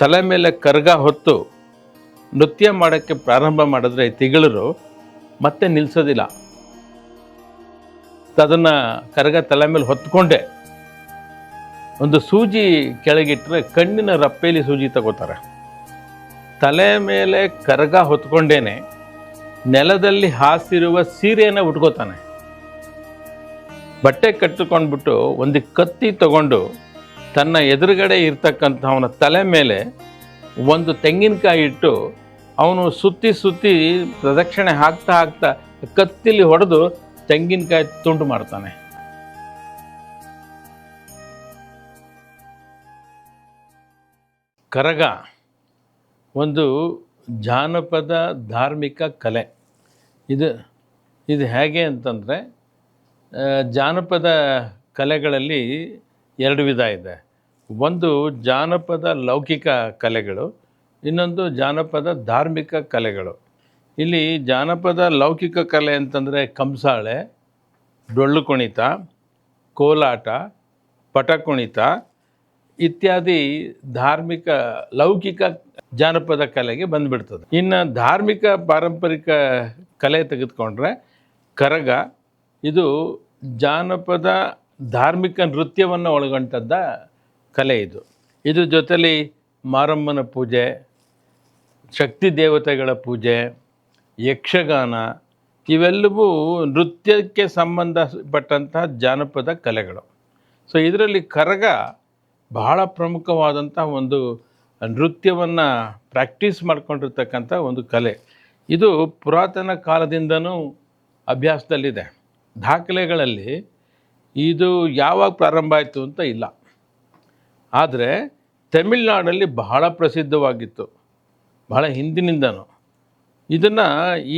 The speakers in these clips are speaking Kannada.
ತಲೆ ಮೇಲೆ ಕರ್ಗ ಹೊತ್ತು ನೃತ್ಯ ಮಾಡೋಕ್ಕೆ ಪ್ರಾರಂಭ ಮಾಡಿದ್ರೆ ತಿಗಳರು ಮತ್ತೆ ನಿಲ್ಲಿಸೋದಿಲ್ಲ ಅದನ್ನು ಕರಗ ತಲೆ ಮೇಲೆ ಹೊತ್ಕೊಂಡೆ. ಒಂದು ಸೂಜಿ ಕೆಳಗಿಟ್ಟರೆ ಕಣ್ಣಿನ ರಪ್ಪೇಲಿ ಸೂಜಿ ತಗೋತಾರೆ. ತಲೆ ಮೇಲೆ ಕರಗ ಹೊತ್ಕೊಂಡೇನೆ ನೆಲದಲ್ಲಿ ಹಾಸಿರುವ ಸೀರೆಯನ್ನು ಉಟ್ಕೋತಾನೆ. ಬಟ್ಟೆ ಕಟ್ಟಿಕೊಂಡ್ಬಿಟ್ಟು ಒಂದು ಕತ್ತಿ ತಗೊಂಡು ತನ್ನ ಎದುರುಗಡೆ ಇರ್ತಕ್ಕಂಥ ಅವನ ತಲೆ ಮೇಲೆ ಒಂದು ತೆಂಗಿನಕಾಯಿ ಇಟ್ಟು ಅವನು ಸುತ್ತಿ ಸುತ್ತಿ ಪ್ರದಕ್ಷಿಣೆ ಹಾಕ್ತಾ ಹಾಕ್ತಾ ಕತ್ತಿಲಿ ಹೊಡೆದು ತೆಂಗಿನಕಾಯಿ ತುಂಡು ಮಾಡ್ತಾನೆ. ಕರಗ ಒಂದು ಜಾನಪದ ಧಾರ್ಮಿಕ ಕಲೆ. ಇದು ಇದು ಹೇಗೆ ಅಂತಂದರೆ ಜಾನಪದ ಕಲೆಗಳಲ್ಲಿ ಎರಡು ವಿಧ ಇದೆ. ಒಂದು ಜಾನಪದ ಲೌಕಿಕ ಕಲೆಗಳು, ಇನ್ನೊಂದು ಜಾನಪದ ಧಾರ್ಮಿಕ ಕಲೆಗಳು. ಇಲ್ಲಿ ಜಾನಪದ ಲೌಕಿಕ ಕಲೆ ಅಂತಂದರೆ ಕಂಸಾಳೆ, ಡೊಳ್ಳು ಕುಣಿತ, ಕೋಲಾಟ, ಪಟ ಕುಣಿತ ಇತ್ಯಾದಿ ಧಾರ್ಮಿಕ, ಲೌಕಿಕ ಜಾನಪದ ಕಲೆಗೆ ಬಂದುಬಿಡ್ತದೆ. ಇನ್ನು ಧಾರ್ಮಿಕ ಪಾರಂಪರಿಕ ಕಲೆ ತೆಗೆದುಕೊಂಡ್ರೆ ಕರಗ, ಇದು ಜಾನಪದ ಧಾರ್ಮಿಕ ನೃತ್ಯವನ್ನು ಒಳಗೊಂಡಂಥ ಕಲೆ ಇದು. ಇದ್ರ ಜೊತೆಲಿ ಮಾರಮ್ಮನ ಪೂಜೆ, ಶಕ್ತಿ ದೇವತೆಗಳ ಪೂಜೆ, ಯಕ್ಷಗಾನ, ಇವೆಲ್ಲವೂ ನೃತ್ಯಕ್ಕೆ ಸಂಬಂಧಪಟ್ಟಂತಹ ಜಾನಪದ ಕಲೆಗಳು. ಸೊ ಇದರಲ್ಲಿ ಕರಗ ಬಹಳ ಪ್ರಮುಖವಾದಂಥ ಒಂದು ನೃತ್ಯವನ್ನು ಪ್ರಾಕ್ಟೀಸ್ ಮಾಡ್ಕೊಂಡಿರ್ತಕ್ಕಂಥ ಒಂದು ಕಲೆ. ಇದು ಪುರಾತನ ಕಾಲದಿಂದನೂ ಅಭ್ಯಾಸದಲ್ಲಿದೆ. ದಾಖಲೆಗಳಲ್ಲಿ ಇದು ಯಾವಾಗ ಪ್ರಾರಂಭ ಆಯಿತು ಅಂತ ಇಲ್ಲ. ಆದರೆ ತಮಿಳ್ನಾಡಲ್ಲಿ ಬಹಳ ಪ್ರಸಿದ್ಧವಾಗಿತ್ತು. ಬಹಳ ಹಿಂದಿನಿಂದನೂ. ಇದನ್ನು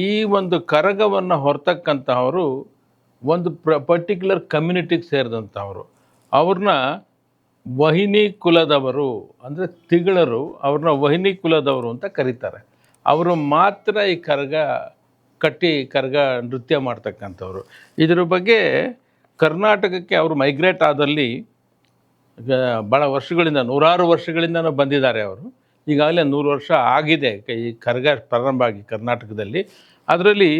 ಈ ಒಂದು ಕರಗವನ್ನು ಹೊರತಕ್ಕಂತಹವರು ಒಂದು ಪ್ರ ಪರ್ಟಿಕ್ಯುಲರ್ ಕಮ್ಯುನಿಟಿಗೆ ಸೇರಿದಂಥವರು ಅವ್ರನ್ನ ವಹಿನಿ ಕುಲದವರು, ಅಂದರೆ ತಿಗಳರು ಅವ್ರನ್ನ ವಹಿನಿ ಕುಲದವರು ಅಂತ ಕರೀತಾರೆ. ಅವರು ಮಾತ್ರ ಈ ಕರಗ ಕಟ್ಟಿ, ಕರಗ ನೃತ್ಯ ಮಾಡ್ತಕ್ಕಂಥವ್ರು. ಇದ್ರ ಬಗ್ಗೆ ಕರ್ನಾಟಕಕ್ಕೆ ಅವರು ಮೈಗ್ರೇಟ್ ಆದಲ್ಲಿ ಭಾಳ ವರ್ಷಗಳಿಂದ, ನೂರಾರು ವರ್ಷಗಳಿಂದನೂ ಬಂದಿದ್ದಾರೆ ಅವರು. ಈಗಾಗಲೇ ನೂರು ವರ್ಷ ಆಗಿದೆ, ಈ ಕರ್ಗ ಪ್ರಾರಂಭ ಆಗಿ ಕರ್ನಾಟಕದಲ್ಲಿ. ಅದರಲ್ಲಿ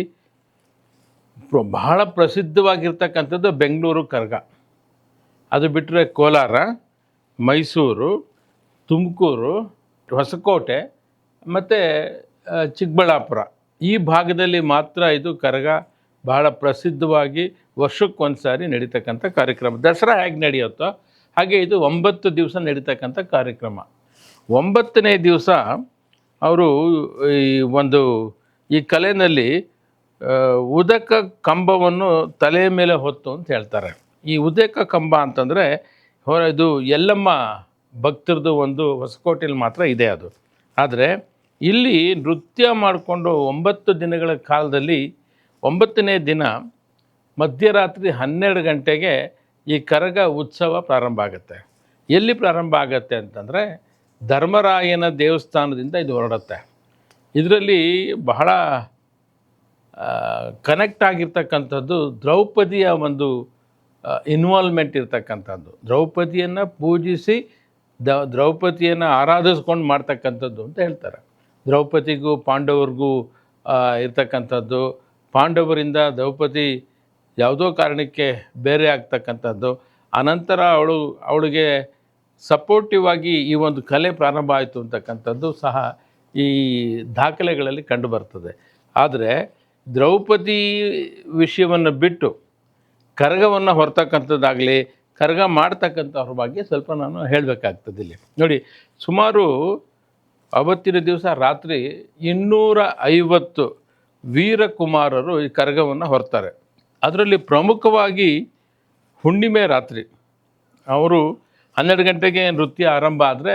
ಬಹಳ ಪ್ರಸಿದ್ಧವಾಗಿರ್ತಕ್ಕಂಥದ್ದು ಬೆಂಗಳೂರು ಕರ್ಗ. ಅದು ಬಿಟ್ಟರೆ ಕೋಲಾರ, ಮೈಸೂರು, ತುಮಕೂರು, ಹೊಸಕೋಟೆ, ಮತ್ತು ಚಿಕ್ಕಬಳ್ಳಾಪುರ. ಈ ಭಾಗದಲ್ಲಿ ಮಾತ್ರ ಇದು ಕರಗ ಬಹಳ ಪ್ರಸಿದ್ಧವಾಗಿ ವರ್ಷಕ್ಕೊಂದು ಸಾರಿ ನಡೀತಕ್ಕಂಥ ಕಾರ್ಯಕ್ರಮ. ದಸರಾ ಹೇಗೆ ನಡೆಯುತ್ತೋ ಹಾಗೆ ಇದು ಒಂಬತ್ತು ದಿವಸ ನಡೀತಕ್ಕಂಥ ಕಾರ್ಯಕ್ರಮ. ಒಂಬತ್ತನೇ ದಿವಸ ಅವರು ಈ ಒಂದು ಈ ಕಲೆಯಲ್ಲಿ ಉದಕ ಕಂಬವನ್ನು ತಲೆಯ ಮೇಲೆ ಹೊತ್ತು ಅಂತ ಹೇಳ್ತಾರೆ. ಈ ಉದಕ ಕಂಬ ಅಂತಂದರೆ ಹೊರ ಇದು ಎಲ್ಲಮ್ಮ ಭಕ್ತರದು ಒಂದು ಹೊಸಕೋಟೆಯಲ್ಲಿ ಮಾತ್ರ ಇದೆ ಅದು. ಆದರೆ ಇಲ್ಲಿ ನೃತ್ಯ ಮಾಡಿಕೊಂಡು ಒಂಬತ್ತು ದಿನಗಳ ಕಾಲದಲ್ಲಿ, ಒಂಬತ್ತನೇ ದಿನ ಮಧ್ಯರಾತ್ರಿ ಹನ್ನೆರಡು ಗಂಟೆಗೆ ಈ ಕರಗ ಉತ್ಸವ ಪ್ರಾರಂಭ ಆಗುತ್ತೆ. ಎಲ್ಲಿ ಪ್ರಾರಂಭ ಆಗುತ್ತೆ ಅಂತಂದರೆ ಧರ್ಮರಾಯನ ದೇವಸ್ಥಾನದಿಂದ ಇದು ಹೊರಡುತ್ತೆ. ಇದರಲ್ಲಿ ಬಹಳ ಕನೆಕ್ಟ್ ಆಗಿರ್ತಕ್ಕಂಥದ್ದು ದ್ರೌಪದಿಯ ಒಂದು ಇನ್ವಾಲ್ವ್ಮೆಂಟ್ ಇರ್ತಕ್ಕಂಥದ್ದು. ದ್ರೌಪದಿಯನ್ನು ಪೂಜಿಸಿ ದ, ದ್ರೌಪದಿಯನ್ನು ಆರಾಧಿಸ್ಕೊಂಡು ಮಾಡ್ತಕ್ಕಂಥದ್ದು ಅಂತ ಹೇಳ್ತಾರೆ. ದ್ರೌಪದಿಗೂ ಪಾಂಡವರಿಗೂ ಇರತಕ್ಕಂಥದ್ದು. ಪಾಂಡವರಿಂದ ದ್ರೌಪದಿ ಯಾವುದೋ ಕಾರಣಕ್ಕೆ ಬೇರೆ ಆಗ್ತಕ್ಕಂಥದ್ದು. ಅನಂತರ ಅವಳು, ಅವಳಿಗೆ ಸಪೋರ್ಟಿವ್ ಆಗಿ ಈ ಒಂದು ಕಲೆ ಪ್ರಾರಂಭ ಆಯಿತು ಅಂತಕ್ಕಂಥದ್ದು ಸಹ ಈ ದಾಖಲೆಗಳಲ್ಲಿ ಕಂಡುಬರ್ತದೆ ಆದರೆ ದ್ರೌಪದಿ ವಿಷಯವನ್ನು ಬಿಟ್ಟು ಕರಗವನ್ನು ಹೊರತಕ್ಕಂಥದ್ದಾಗಲಿ, ಕರಗ ಮಾಡ್ತಕ್ಕಂಥವ್ರ ಬಗ್ಗೆ ಸ್ವಲ್ಪ ನಾನು ಹೇಳಬೇಕಾಗ್ತದೆ ಇಲ್ಲಿ. ನೋಡಿ, ಸುಮಾರು ಅವತ್ತಿನ ದಿವಸ ರಾತ್ರಿ ಇನ್ನೂರ ಐವತ್ತು ವೀರಕುಮಾರರು ಈ ಕರಗವನ್ನು ಹೊರ್ತಾರೆ. ಅದರಲ್ಲಿ ಪ್ರಮುಖವಾಗಿ ಹುಣ್ಣಿಮೆ ರಾತ್ರಿ. ಅವರು ಹನ್ನೆರಡು ಗಂಟೆಗೆ ನೃತ್ಯ ಆರಂಭ ಆದರೆ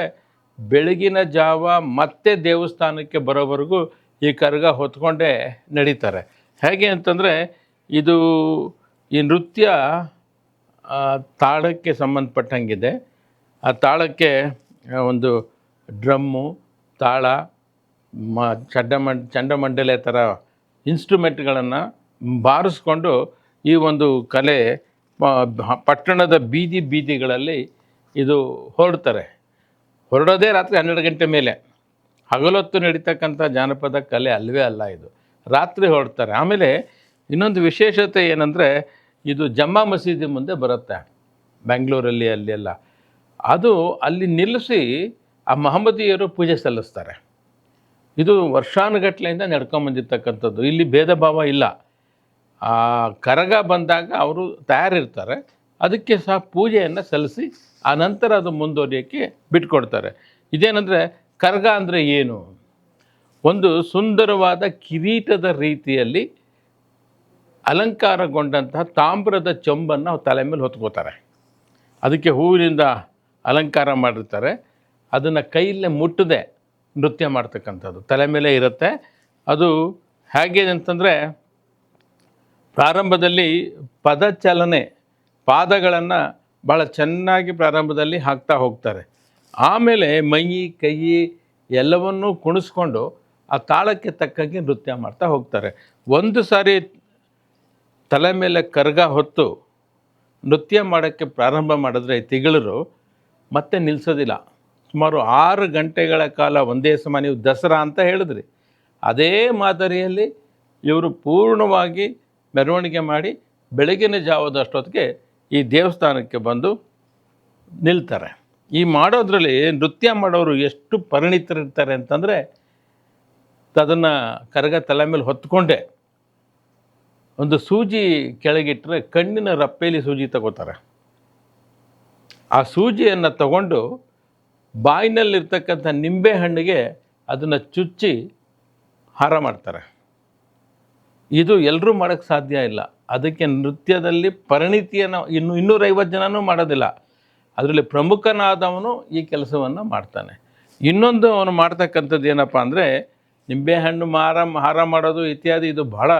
ಬೆಳಗಿನ ಜಾವ ಮತ್ತೆ ದೇವಸ್ಥಾನಕ್ಕೆ ಬರೋವರೆಗೂ ಈ ಕರಗ ಹೊತ್ಕೊಂಡೇ ನಡೀತಾರೆ. ಹೇಗೆ ಅಂತಂದರೆ ಇದು ಈ ನೃತ್ಯ ತಾಳಕ್ಕೆ ಸಂಬಂಧಪಟ್ಟಂಗಿದೆ. ಆ ತಾಳಕ್ಕೆ ಒಂದು ಡ್ರಮ್ಮು, ತಾಳ, ಮ, ಚಡ್ಡಮಂಡ್, ಚಂಡಮಂಡಲೆ ಥರ ಇನ್ಸ್ಟ್ರೂಮೆಂಟ್ಗಳನ್ನು ಬಾರಿಸ್ಕೊಂಡು ಈ ಒಂದು ಕಲೆ ಪಟ್ಟಣದ ಬೀದಿ ಬೀದಿಗಳಲ್ಲಿ ಇದು ಹೊರಡ್ತಾರೆ. ಹೊರಡೋದೇ ರಾತ್ರಿ ಹನ್ನೆರಡು ಗಂಟೆ ಮೇಲೆ. ಹಗಲೊತ್ತು ನಡೀತಕ್ಕಂಥ ಜಾನಪದ ಕಲೆ ಅಲ್ಲವೇ ಅಲ್ಲ ಇದು. ರಾತ್ರಿ ಹೊರಡ್ತಾರೆ. ಆಮೇಲೆ ಇನ್ನೊಂದು ವಿಶೇಷತೆ ಏನಂದರೆ ಇದು ಜಮ್ಮಾ ಮಸೀದಿ ಮುಂದೆ ಬರುತ್ತೆ. ಬೆಂಗಳೂರಲ್ಲಿ ಅಲ್ಲೆಲ್ಲ ಅದು ಅಲ್ಲಿ ನಿಲ್ಲಿಸಿ ಆ ಮಹಮ್ಮದಿಯರು ಪೂಜೆ ಸಲ್ಲಿಸ್ತಾರೆ. ಇದು ವರ್ಷಾನುಗಟ್ಲೆಯಿಂದ ನಡ್ಕೊಂಬಂದಿರ್ತಕ್ಕಂಥದ್ದು. ಇಲ್ಲಿ ಭೇದ ಭಾವ ಇಲ್ಲ. ಆ ಕರಗ ಬಂದಾಗ ಅವರು ತಯಾರಿರ್ತಾರೆ. ಅದಕ್ಕೆ ಸಹ ಪೂಜೆಯನ್ನು ಸಲ್ಲಿಸಿ ಆ ನಂತರ ಅದು ಮುಂದುವರಿಯೋಕ್ಕೆ ಬಿಟ್ಕೊಡ್ತಾರೆ. ಇದೇನೆಂದರೆ ಕರಗ ಅಂದರೆ ಏನು? ಒಂದು ಸುಂದರವಾದ ಕಿರೀಟದ ರೀತಿಯಲ್ಲಿ ಅಲಂಕಾರಗೊಂಡಂತಹ ತಾಮ್ರದ ಚೊಂಬನ್ನು ತಲೆ ಮೇಲೆ ಹೊತ್ಕೋತಾರೆ. ಅದಕ್ಕೆ ಹೂವಿನಿಂದ ಅಲಂಕಾರ ಮಾಡಿರ್ತಾರೆ. ಅದನ್ನು ಕೈಯಲ್ಲೇ ಮುಟ್ಟದೆ ನೃತ್ಯ ಮಾಡ್ತಕ್ಕಂಥದ್ದು. ತಲೆ ಮೇಲೆ ಇರುತ್ತೆ. ಅದು ಹೇಗೆ ಅಂತಂದರೆ ಪ್ರಾರಂಭದಲ್ಲಿ ಪದಚಲನೆ, ಪಾದಗಳನ್ನು ಭಾಳ ಚೆನ್ನಾಗಿ ಪ್ರಾರಂಭದಲ್ಲಿ ಹಾಕ್ತಾ ಹೋಗ್ತಾರೆ. ಆಮೇಲೆ ಮೈ, ಕೈ ಎಲ್ಲವನ್ನೂ ಕುಣಿಸ್ಕೊಂಡು ಆ ತಾಳಕ್ಕೆ ತಕ್ಕಾಗಿ ನೃತ್ಯ ಮಾಡ್ತಾ ಹೋಗ್ತಾರೆ. ಒಂದು ಸಾರಿ ತಲೆ ಮೇಲೆ ಕರ್ಗ ಹೊತ್ತು ನೃತ್ಯ ಮಾಡೋಕ್ಕೆ ಪ್ರಾರಂಭ ಮಾಡಿದ್ರೆ ತಿಗಳರು ಮತ್ತೆ ನಿಲ್ಲಿಸೋದಿಲ್ಲ ಸುಮಾರು ಆರು ಗಂಟೆಗಳ ಕಾಲ ಒಂದೇ ಸಮ ನೀವು ದಸರಾ ಅಂತ ಹೇಳಿದ್ರಿ. ಅದೇ ಮಾದರಿಯಲ್ಲಿ ಇವರು ಪೂರ್ಣವಾಗಿ ಮೆರವಣಿಗೆ ಮಾಡಿ ಬೆಳಗಿನ ಜಾವದಷ್ಟೊತ್ತಿಗೆ ಈ ದೇವಸ್ಥಾನಕ್ಕೆ ಬಂದು ನಿಲ್ತಾರೆ. ಈ ಮಾಡೋದ್ರಲ್ಲಿ ನೃತ್ಯ ಮಾಡೋರು ಎಷ್ಟು ಪರಿಣಿತರಿರ್ತಾರೆ ಅಂತಂದರೆ ಅದನ್ನು ಕರಗ ತಲೆ ಮೇಲೆ ಹೊತ್ಕೊಂಡೆ. ಒಂದು ಸೂಜಿ ಕೆಳಗಿಟ್ಟರೆ ಕಣ್ಣಿನ ರಪ್ಪೇಲಿ ಸೂಜಿ ತಗೋತಾರೆ. ಆ ಸೂಜಿಯನ್ನು ತಗೊಂಡು ಬಾಯಿನಲ್ಲಿರ್ತಕ್ಕಂಥ ನಿಂಬೆ ಹಣ್ಣಿಗೆ ಅದನ್ನು ಚುಚ್ಚಿ ಹಾರ ಮಾಡ್ತಾರೆ. ಇದು ಎಲ್ಲರೂ ಮಾಡೋಕ್ಕೆ ಸಾಧ್ಯ ಇಲ್ಲ. ಅದಕ್ಕೆ ನೃತ್ಯದಲ್ಲಿ ಪರಿಣಿತಿಯನ್ನು ಇನ್ನು ಇನ್ನೂರೈವತ್ತು ಜನನೂ ಮಾಡೋದಿಲ್ಲ. ಅದರಲ್ಲಿ ಪ್ರಮುಖನಾದವನು ಈ ಕೆಲಸವನ್ನು ಮಾಡ್ತಾನೆ. ಇನ್ನೊಂದು ಅವನು ಮಾಡ್ತಕ್ಕಂಥದ್ದು ಏನಪ್ಪ ಅಂದರೆ ನಿಂಬೆಹಣ್ಣು ಮಾರ, ಹಾರ ಮಾಡೋದು ಇತ್ಯಾದಿ ಇದು ಬಹಳ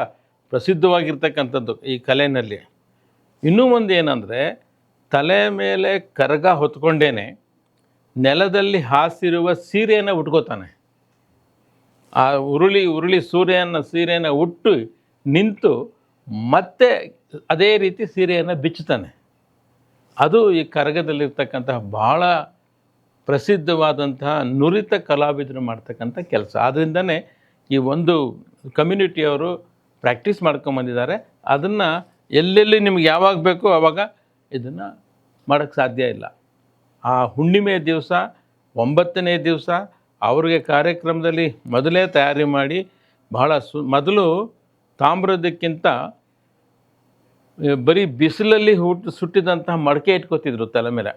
ಪ್ರಸಿದ್ಧವಾಗಿರ್ತಕ್ಕಂಥದ್ದು ಈ ಕಲೆಯಲ್ಲಿ ಇನ್ನೂ ಒಂದು ಏನಂದರೆ ತಲೆ ಮೇಲೆ ಕರಗ ಹೊತ್ಕೊಂಡೇನೆ ನೆಲದಲ್ಲಿ ಹಾಸಿರುವ ಸೀರೆಯನ್ನು ಉಟ್ಕೋತಾನೆ. ಆ ಉರುಳಿ ಉರುಳಿ ಸೂರ್ಯನ ಸೀರೆಯನ್ನು ಉಟ್ಟು ನಿಂತು ಮತ್ತೆ ಅದೇ ರೀತಿ ಸೀರೆಯನ್ನು ಬಿಚ್ಚುತ್ತಾನೆ. ಅದು ಈ ಕರಗದಲ್ಲಿರ್ತಕ್ಕಂತಹ ಭಾಳ ಪ್ರಸಿದ್ಧವಾದಂತಹ ನುರಿತ ಕಲಾವಿದರು ಮಾಡ್ತಕ್ಕಂಥ ಕೆಲಸ. ಆದ್ದರಿಂದನೇ ಈ ಒಂದು ಕಮ್ಯುನಿಟಿಯವರು ಪ್ರಾಕ್ಟೀಸ್ ಮಾಡ್ಕೊಂಬಂದಿದ್ದಾರೆ ಅದನ್ನು ಎಲ್ಲೆಲ್ಲಿ ನಿಮ್ಗೆ ಯಾವಾಗ ಬೇಕೋ ಆವಾಗ ಇದನ್ನು ಮಾಡೋಕ್ಕೆ ಸಾಧ್ಯ ಇಲ್ಲ. ಆ ಹುಣ್ಣಿಮೆ ದಿವಸ, ಒಂಬತ್ತನೇ ದಿವಸ ಅವ್ರಿಗೆ ಕಾರ್ಯಕ್ರಮದಲ್ಲಿ ಮೊದಲೇ ತಯಾರಿ ಮಾಡಿ ಬಹಳ ಸು, ಮೊದಲು ತಾಮ್ರದಕ್ಕಿಂತ ಬರೀ ಬಿಸಿಲಲ್ಲಿ ಹುಟ್ಟು ಸುಟ್ಟಿದಂತಹ ಮಡಕೆ ಇಟ್ಕೋತಿದ್ರು ತಲೆ ಮೇಲೆ.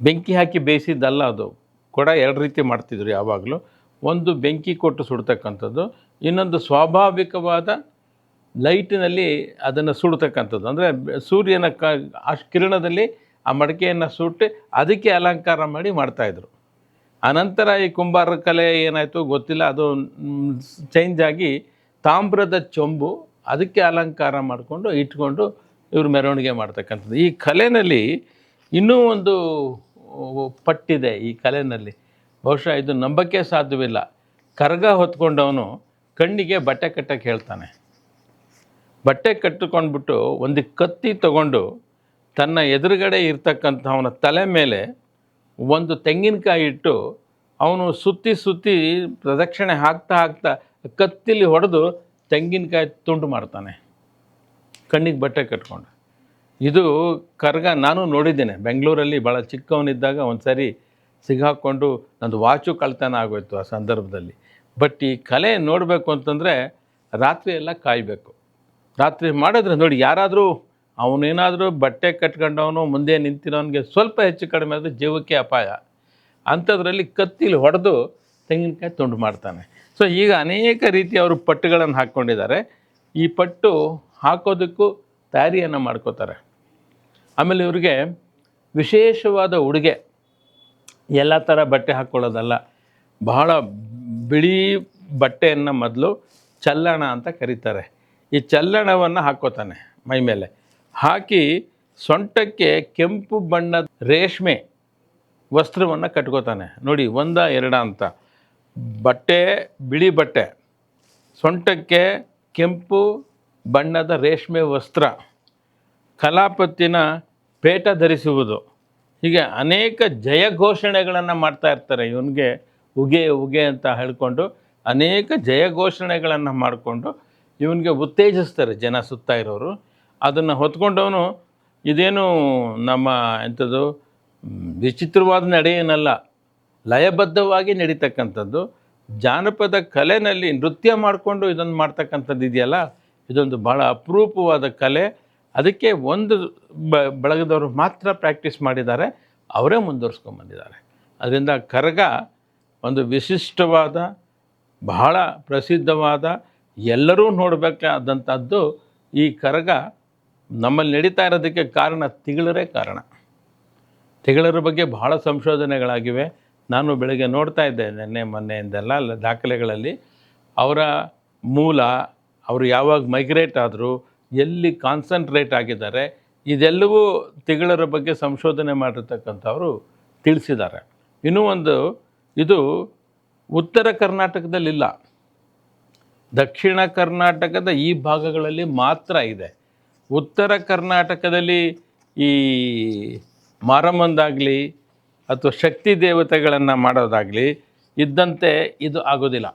ಬೆಂಕಿ ಹಾಕಿ ಬೇಯಿಸಿದ್ದಲ್ಲ ಅದು. ಕೂಡ ಎರಡು ರೀತಿ ಮಾಡ್ತಿದ್ರು ಯಾವಾಗಲೂ. ಒಂದು ಬೆಂಕಿ ಕೊಟ್ಟು ಸುಡ್ತಕ್ಕಂಥದ್ದು, ಇನ್ನೊಂದು ಸ್ವಾಭಾವಿಕವಾದ ಲೈಟಿನಲ್ಲಿ ಅದನ್ನು ಸುಡ್ತಕ್ಕಂಥದ್ದು. ಅಂದರೆ ಸೂರ್ಯನ ಕ, ಆ ಕಿರಣದಲ್ಲಿ ಆ ಮಡಕೆಯನ್ನು ಸುಟ್ಟು ಅದಕ್ಕೆ ಅಲಂಕಾರ ಮಾಡಿ ಮಾಡ್ತಾಯಿದ್ರು ಅನಂತರ ಈ ಕುಂಬಾರ ಕಲೆ ಏನಾಯಿತು ಗೊತ್ತಿಲ್ಲ, ಅದು ಚೇಂಜ್ ಆಗಿ ತಾಮ್ರದ ಚೊಂಬು ಅದಕ್ಕೆ ಅಲಂಕಾರ ಮಾಡಿಕೊಂಡು ಇಟ್ಕೊಂಡು ಇವರು ಮೆರವಣಿಗೆ ಮಾಡ್ತಕ್ಕಂಥದ್ದು. ಈ ಕಲೆನಲ್ಲಿ ಇನ್ನೂ ಒಂದು ಪಟ್ಟಿದೆ ಈ ಕಲೆನಲ್ಲಿ. ಬಹುಶಃ ಇದು ನಂಬಕ್ಕೆ ಸಾಧ್ಯವಿಲ್ಲ. ಕರಗ ಹೊತ್ಕೊಂಡವನು ಕಣ್ಣಿಗೆ ಬಟ್ಟೆ ಕಟ್ಟಕ್ಕೆ ಹೇಳ್ತಾನೆ. ಬಟ್ಟೆ ಕಟ್ಟಿಕೊಂಡ್ಬಿಟ್ಟು ಒಂದು ಕತ್ತಿ ತಗೊಂಡು ತನ್ನ ಎದುರುಗಡೆ ಇರ್ತಕ್ಕಂಥವನ ತಲೆ ಮೇಲೆ ಒಂದು ತೆಂಗಿನಕಾಯಿ ಇಟ್ಟು ಅವನು ಸುತ್ತಿ ಸುತ್ತಿ ಪ್ರದಕ್ಷಿಣೆ ಹಾಕ್ತಾ ಹಾಕ್ತಾ ಕತ್ತಿಲಿ ಹೊಡೆದು ತೆಂಗಿನಕಾಯಿ ತುಂಡು ಮಾಡ್ತಾನೆ. ಕಣ್ಣಿಗೆ ಬಟ್ಟೆ ಕಟ್ಕೊಂಡು. ಇದು ಕರ್ಗ ನಾನು ನೋಡಿದ್ದೇನೆ. ಬೆಂಗಳೂರಲ್ಲಿ ಭಾಳ ಚಿಕ್ಕವನಿದ್ದಾಗ ಒಂದು ಸಾರಿ ಸಿಗಾಕ್ಕೊಂಡು ನಂದು ವಾಚು ಕಳ್ತನ ಆಗೋಯ್ತು ಆ ಸಂದರ್ಭದಲ್ಲಿ. ಬಟ್ ಈ ಕಲೆ ನೋಡಬೇಕು ಅಂತಂದರೆ ರಾತ್ರಿ ಎಲ್ಲ ಕಾಯಬೇಕು. ರಾತ್ರಿ ಮಾಡಿದ್ರೆ ನೋಡಿ ಯಾರಾದರೂ ಅವನೇನಾದರೂ ಬಟ್ಟೆ ಕಟ್ಕೊಂಡವನು ಮುಂದೆ ನಿಂತಿರೋನಿಗೆ ಸ್ವಲ್ಪ ಹೆಚ್ಚು ಕಡಿಮೆ ಆದರೆ ಜೀವಕ್ಕೆ ಅಪಾಯ. ಅಂಥದ್ರಲ್ಲಿ ಕತ್ತಿಲಿ ಹೊಡೆದು ತೆಂಗಿನಕಾಯಿ ತುಂಡು ಮಾಡ್ತಾನೆ. ಸೊ ಈಗ ಅನೇಕ ರೀತಿ ಅವರು ಪಟ್ಟುಗಳನ್ನು ಹಾಕ್ಕೊಂಡಿದ್ದಾರೆ. ಈ ಪಟ್ಟು ಹಾಕೋದಕ್ಕೂ ತಯಾರಿಯನ್ನು ಮಾಡ್ಕೋತಾರೆ. ಆಮೇಲೆ ಇವ್ರಿಗೆ ವಿಶೇಷವಾದ ಉಡುಗೆ. ಎಲ್ಲ ಥರ ಬಟ್ಟೆ ಹಾಕ್ಕೊಳ್ಳೋದಲ್ಲ ಬಹಳ ಬಿಳಿ ಬಟ್ಟೆಯನ್ನು ಮೊದಲು ಚಲ್ಲಣ ಅಂತ ಕರೀತಾರೆ. ಈ ಚಲ್ಲಣವನ್ನು ಹಾಕ್ಕೋತಾನೆ ಮೈ ಮೇಲೆ. ಹಾಕಿ ಸೊಂಟಕ್ಕೆ ಕೆಂಪು ಬಣ್ಣದ ರೇಷ್ಮೆ ವಸ್ತ್ರವನ್ನು ಕಟ್ಕೋತಾನೆ. ನೋಡಿ, ಒಂದ, ಎರಡ ಅಂತ. ಬಟ್ಟೆ, ಬಿಳಿ ಬಟ್ಟೆ. ಸೊಂಟಕ್ಕೆ ಕೆಂಪು ಬಣ್ಣದ ರೇಷ್ಮೆ ವಸ್ತ್ರ. ಕಲಾಪತ್ತಿನ ಪೇಟ ಧರಿಸುವುದು. ಹೀಗೆ ಅನೇಕ ಜಯ ಘೋಷಣೆಗಳನ್ನು ಮಾಡ್ತಾ ಇರ್ತಾರೆ. ಇವನಿಗೆ ಉಗೆ ಉಗೆ ಅಂತ ಹೇಳಿಕೊಂಡು ಅನೇಕ ಜಯ ಘೋಷಣೆಗಳನ್ನು ಮಾಡಿಕೊಂಡು ಇವನಿಗೆ ಉತ್ತೇಜಿಸ್ತಾರೆ ಜನ ಸುತ್ತ ಇರೋರು. ಅದನ್ನು ಹೊತ್ಕೊಂಡವನು ಇದೇನು ನಮ್ಮ ಎಂಥದ್ದು, ವಿಚಿತ್ರವಾದ ನಡೆ ಏನಲ್ಲ, ಲಯಬದ್ಧವಾಗಿ ನಡೀತಕ್ಕಂಥದ್ದು, ಜಾನಪದ ಕಲೆನಲ್ಲಿ ನೃತ್ಯ ಮಾಡಿಕೊಂಡು ಇದೊಂದು ಮಾಡ್ತಕ್ಕಂಥದ್ದು ಇದೆಯಲ್ಲ, ಇದೊಂದು ಭಾಳ ಅಪರೂಪವಾದ ಕಲೆ. ಅದಕ್ಕೆ ಒಂದು ಬ, ಬಳಗದವರು ಮಾತ್ರ ಪ್ರಾಕ್ಟೀಸ್ ಮಾಡಿದ್ದಾರೆ, ಅವರೇ ಮುಂದುವರ್ಸ್ಕೊಂಬಂದಿದ್ದಾರೆ ಅದರಿಂದ ಕರಗ ಒಂದು ವಿಶಿಷ್ಟವಾದ, ಬಹಳ ಪ್ರಸಿದ್ಧವಾದ, ಎಲ್ಲರೂ ನೋಡಬೇಕಾದಂಥದ್ದು ಈ ಕರಗ ನಮ್ಮಲ್ಲಿ ನಡೀತಾ ಇರೋದಕ್ಕೆ ಕಾರಣ ತಿಗಳರೇ ಕಾರಣ. ತಿಗಳರ ಬಗ್ಗೆ ಬಹಳ ಸಂಶೋಧನೆಗಳಾಗಿವೆ. ನಾನು ಬೆಳಗ್ಗೆ ನೋಡ್ತಾ ಇದ್ದೆ ನಿನ್ನೆ, ಮೊನ್ನೆಯಿಂದೆಲ್ಲ ದಾಖಲೆಗಳಲ್ಲಿ. ಅವರ ಮೂಲ, ಅವರು ಯಾವಾಗ ಮೈಗ್ರೇಟ್ ಆದರೂ, ಎಲ್ಲಿ ಕಾನ್ಸಂಟ್ರೇಟ್ ಆಗಿದ್ದಾರೆ, ಇದೆಲ್ಲವೂ ತಿಗಳರ ಬಗ್ಗೆ ಸಂಶೋಧನೆ ಮಾಡಿರ್ತಕ್ಕಂಥವರು ತಿಳಿಸಿದ್ದಾರೆ. ಇನ್ನೂ ಒಂದು, ಇದು ಉತ್ತರ ಕರ್ನಾಟಕದಲ್ಲಿಲ್ಲ. ದಕ್ಷಿಣ ಕರ್ನಾಟಕದ ಈ ಭಾಗಗಳಲ್ಲಿ ಮಾತ್ರ ಇದೆ. ಉತ್ತರ ಕರ್ನಾಟಕದಲ್ಲಿ ಈ ಮಾರಮ್ಮಂದಾಗಲಿ ಅಥವಾ ಶಕ್ತಿ ದೇವತೆಗಳನ್ನು ಮಾಡೋದಾಗಲಿ ಇದ್ದಂತೆ ಇದು ಆಗೋದಿಲ್ಲ.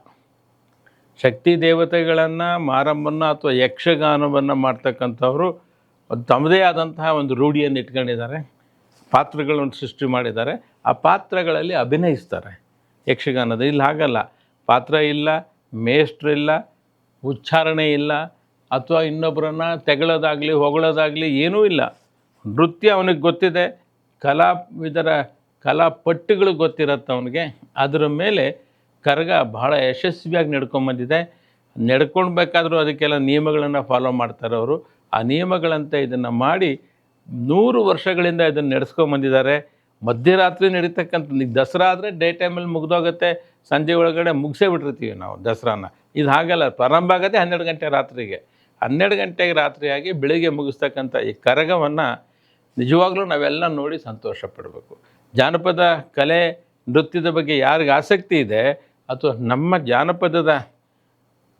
ಶಕ್ತಿ ದೇವತೆಗಳನ್ನು ಮಾರಮ್ಮನ ಅಥವಾ ಯಕ್ಷಗಾನವನ್ನು ಮಾಡ್ತಕ್ಕಂಥವ್ರು ತಮ್ಮದೇ ಆದಂತಹ ಒಂದು ರೂಢಿಯನ್ನು ಇಟ್ಕೊಂಡಿದ್ದಾರೆ. ಪಾತ್ರಗಳನ್ನು ಸೃಷ್ಟಿ ಮಾಡಿದ್ದಾರೆ. ಆ ಪಾತ್ರಗಳಲ್ಲಿ ಅಭಿನಯಿಸ್ತಾರೆ. ಯಕ್ಷಗಾನದ ಇಲ್ಲಿ ಹಾಗಲ್ಲ. ಪಾತ್ರ ಇಲ್ಲ, ಮೇಷ್ಟ್ರು ಇಲ್ಲ, ಉಚ್ಚಾರಣೆ ಇಲ್ಲ ಅಥವಾ ಇನ್ನೊಬ್ಬರನ್ನ ತೆಗಳೋದಾಗಲಿ, ಹೊಗಳೋದಾಗಲಿ ಏನೂ ಇಲ್ಲ. ನೃತ್ಯ ಅವನಿಗೆ ಗೊತ್ತಿದೆ. ಕಲಾವಿದರ ಕಲಾಪಟ್ಟುಗಳು ಗೊತ್ತಿರತ್ತೆ ಅವನಿಗೆ. ಅದರ ಮೇಲೆ ಕರಗ ಬಹಳ ಯಶಸ್ವಿಯಾಗಿ ನಡ್ಕೊಂಬಂದಿದೆ ನಡ್ಕೊಳ್ಬೇಕಾದ್ರೂ ಅದಕ್ಕೆಲ್ಲ ನಿಯಮಗಳನ್ನು ಫಾಲೋ ಮಾಡ್ತಾರೆ ಅವರು. ಆ ನಿಯಮಗಳಂತೆ ಇದನ್ನು ಮಾಡಿ ನೂರು ವರ್ಷಗಳಿಂದ ಇದನ್ನು ನಡೆಸ್ಕೊಂಬಂದಿದ್ದಾರೆ ಮಧ್ಯರಾತ್ರಿ ನಡೀತಕ್ಕಂಥ ದಸರಾ ಆದರೆ ಡೇ ಟೈಮಲ್ಲಿ ಮುಗ್ದೋಗುತ್ತೆ. ಸಂಜೆ ಒಳಗಡೆ ಮುಗಿಸೇ ಬಿಟ್ಟಿರ್ತೀವಿ ನಾವು ದಸರಾನ. ಇದು ಹಾಗಲ್ಲ, ಪ್ರಾರಂಭ ಆಗೋದೇ ಹನ್ನೆರಡು ಗಂಟೆ ರಾತ್ರಿಗೆ. ಹನ್ನೆರಡು ಗಂಟೆಗೆ ರಾತ್ರಿಯಾಗಿ ಬೆಳಿಗ್ಗೆ ಮುಗಿಸ್ತಕ್ಕಂಥ ಈ ಕರಗವನ್ನು ನಿಜವಾಗ್ಲೂ ನಾವೆಲ್ಲ ನೋಡಿ ಸಂತೋಷ ಪಡಬೇಕು ಜಾನಪದ ಕಲೆ, ನೃತ್ಯದ ಬಗ್ಗೆ ಯಾರಿಗೆ ಆಸಕ್ತಿ ಇದೆ, ಅಥವಾ ನಮ್ಮ ಜಾನಪದದ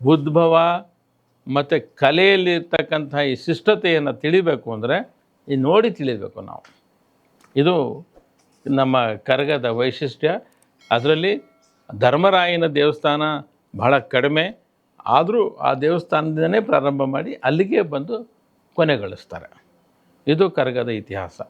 ಉದ್ಭವ ಮತ್ತು ಕಲೆಯಲ್ಲಿ ಇರ್ತಕ್ಕಂಥ ಈ ಶಿಷ್ಟತೆಯನ್ನು ತಿಳಿಬೇಕು ಅಂದರೆ ಈ ನೋಡಿ ತಿಳಿಬೇಕು ನಾವು. ಇದು ನಮ್ಮ ಕರಗದ ವೈಶಿಷ್ಟ್ಯ. ಅದರಲ್ಲಿ ಧರ್ಮರಾಯನ ದೇವಸ್ಥಾನ ಬಹಳ ಕಡಿಮೆ. ಆದರೂ ಆ ದೇವಸ್ಥಾನದಿಂದನೇ ಪ್ರಾರಂಭ ಮಾಡಿ ಅಲ್ಲಿಗೆ ಬಂದು ಕೊನೆಗೊಳಿಸ್ತಾರೆ. ಇದು ಕರಗದ ಇತಿಹಾಸ.